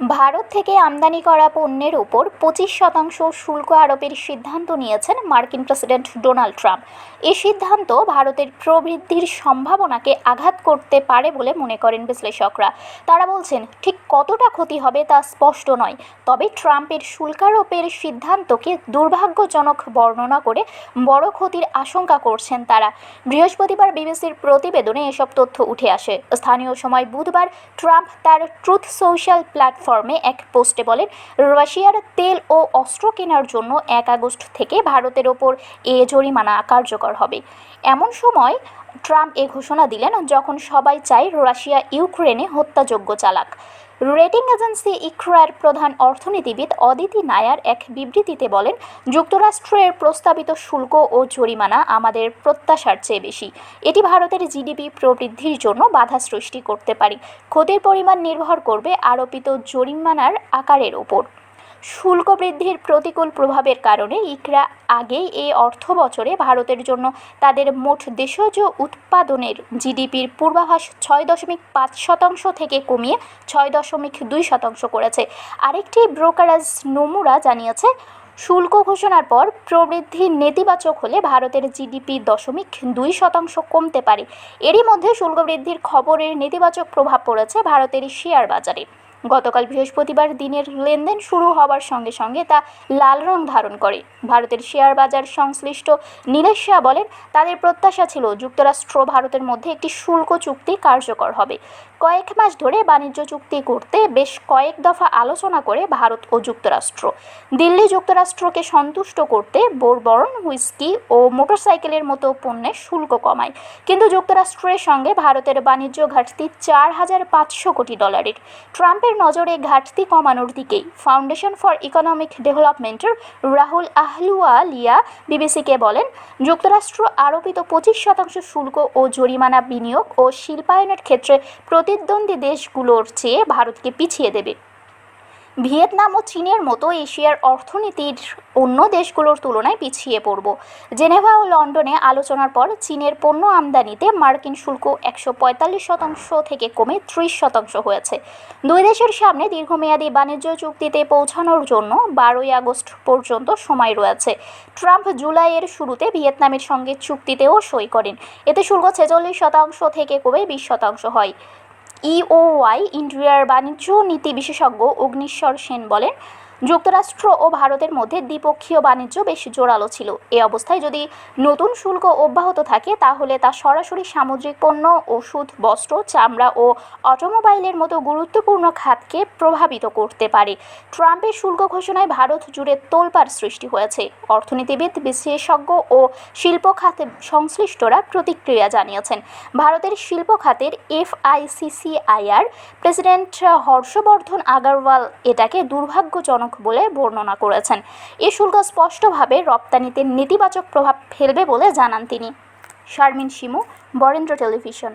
ভারত থেকে আমদানি করা পণ্যের উপর পঁচিশ শতাংশ শুল্ক আরোপের সিদ্ধান্ত নিয়েছেন মার্কিন প্রেসিডেন্ট ডোনাল্ড ট্রাম্প। এই সিদ্ধান্ত ভারতের প্রবৃদ্ধির সম্ভাবনাকে আঘাত করতে পারে বলে মনে করেন বিশ্লেষকরা। তারা বলছেন, ঠিক কতটা ক্ষতি হবে তা স্পষ্ট নয়, তবে ট্রাম্পের শুল্কারোপের সিদ্ধান্তকে দুর্ভাগ্যজনক বর্ণনা করে বড় ক্ষতির আশঙ্কা করছেন তারা। বৃহস্পতিবার বিবিসির প্রতিবেদনে এসব তথ্য উঠে আসে। স্থানীয় সময় বুধবার ট্রাম্প তার ট্রুথ সোশ্যাল প্ল্যাটফর্মে এক পোস্টে বলেন, রাশিয়ার তেল ও অস্ত্র কেনার জন্য এক আগস্ট থেকে ভারতের ওপর এ জরিমানা কার্যকর হবে। এমন সময় ট্রাম্প এ ঘোষণা দিলেন, যখন সবাই চায় রাশিয়া ইউক্রেনে হত্যাযোগ্য চালাক। রেটিং এজেন্সি ইক্রার প্রধান অর্থনীতিবিদ অদিতি নায়ার এক বিবৃতিতে বলেন, যুক্তরাষ্ট্রের প্রস্তাবিত শুল্ক ও জরিমানা আমাদের প্রত্যাশার চেয়ে বেশি। এটি ভারতের জিডিপি প্রবৃদ্ধির জন্য বাধা সৃষ্টি করতে পারে। ক্ষতির পরিমাণ নির্ভর করবে আরোপিত জরিমানার আকারের ওপর শুল্ক বৃদ্ধির প্রতিকূল প্রভাবের কারণে ইকরা আগেই এই অর্থ বছরে ভারতের জন্য তাদের মোট দেশজ উৎপাদনের জিডিপির পূর্বাভাস ছয় দশমিক পাঁচ শতাংশ থেকে কমিয়ে ছয় দশমিক দুই শতাংশ করেছে। আরেকটি ব্রোকারেজ নমুরা জানিয়েছে, শুল্ক ঘোষণার পর প্রবৃদ্ধি নেতিবাচক হলে ভারতের জিডিপি দশমিক দুই শতাংশ কমতে পারে। এরই মধ্যে শুল্ক বৃদ্ধির খবরের নেতিবাচক প্রভাব পড়েছে ভারতের শেয়ার বাজারে। গতকাল বৃহস্পতিবার দিনের লেনদেন শুরু হওয়ার সঙ্গে সঙ্গে তা লাল রং ধারণ করে। ভারতের শেয়ার বাজার সংশ্লিষ্ট নীলেশ শাহ বলেন, তাদের প্রত্যাশা ছিল যুক্তরাষ্ট্র ভারতের মধ্যে একটি শুল্ক চুক্তি কার্যকর হবে। কয়েক মাস ধরে বাণিজ্য চুক্তি করতে বেশ কয়েক দফা আলোচনা করে ভারত ও যুক্তরাষ্ট্র। দিল্লি যুক্তরাষ্ট্রকে সন্তুষ্ট করতে বোরবরন, হুইস্কি ও মোটরসাইকেলের মতো পণ্যের শুল্ক কমায়। কিন্তু যুক্তরাষ্ট্রের সঙ্গে ভারতের বাণিজ্য ঘাটতি চার হাজার পাঁচশো কোটি ডলারের। ট্রাম্পের নজরে ঘাটতি কমানোর দিকেই। ফাউন্ডেশন ফর ইকোনমিক ডেভেলপমেন্টের রাহুল আহলুয়ালিয়া বিবিসিকে বলেন, যুক্তরাষ্ট্র আরোপিত পঁচিশ শতাংশ শুল্ক ও জরিমানা বিনিয়োগ ও শিল্পায়নের ক্ষেত্রে প্রতিদ্বন্দ্বী দেশগুলোর চেয়ে ভারতকে পিছিয়ে দেবে। ভিয়েতনাম ও চীনের মতো এশিয়ার অর্থনীতির অন্য দেশগুলোর তুলনায় পিছিয়ে পড়ব। জেনেভা ও লন্ডনে আলোচনার পর চীনের পণ্য আমদানিতে মার্কিন শুল্ক একশো পঁয়তাল্লিশ শতাংশ থেকে কমে ত্রিশ শতাংশ হয়েছে। দুই দেশের সামনে দীর্ঘমেয়াদী বাণিজ্য চুক্তিতে পৌঁছানোর জন্য বারোই আগস্ট পর্যন্ত সময় রয়েছে। ট্রাম্প জুলাইয়ের শুরুতে ভিয়েতনামের সঙ্গে চুক্তিতেও সই করেন। এতে শুল্ক ছেচল্লিশ শতাংশ থেকে কমে বিশ শতাংশ হয়। ইওওয়াই ইন্ডিয়ার বাণিজ্য নীতি বিশেষজ্ঞ অগ্নিশ্বর সেন বলেন যুক্তরাষ্ট্র ও ভারতের মধ্যে দ্বিপক্ষীয় বাণিজ্য বেশ জোরালো ছিল। এ অবস্থায় যদি নতুন শুল্ক অব্যাহত থাকে, তাহলে তা সরাসরি সামুদ্রিক পণ্য, ওষুধ, বস্ত্র, চামড়া ও অটোমোবাইলের মতো গুরুত্বপূর্ণ খাতকে প্রভাবিত করতে পারে। ট্রাম্পের শুল্ক ঘোষণায় ভারত জুড়ে তোলপাড় সৃষ্টি হয়েছে। অর্থনীতিবিদ বিশেষজ্ঞ ও শিল্প খাতে সংশ্লিষ্টরা প্রতিক্রিয়া জানিয়েছেন। ভারতের শিল্প খাতের এফআইসিসিআইআর প্রেসিডেন্ট হর্ষবর্ধন আগারওয়াল এটাকে দুর্ভাগ্যজনক বলে বর্ণনা করেছেন। এ শুল্ক স্পষ্টভাবে রপ্তানিতে নেতিবাচক প্রভাব ফেলবে বলে জানান তিনি। শারমিন শিমু, বরেন্দ্র টেলিভিশন।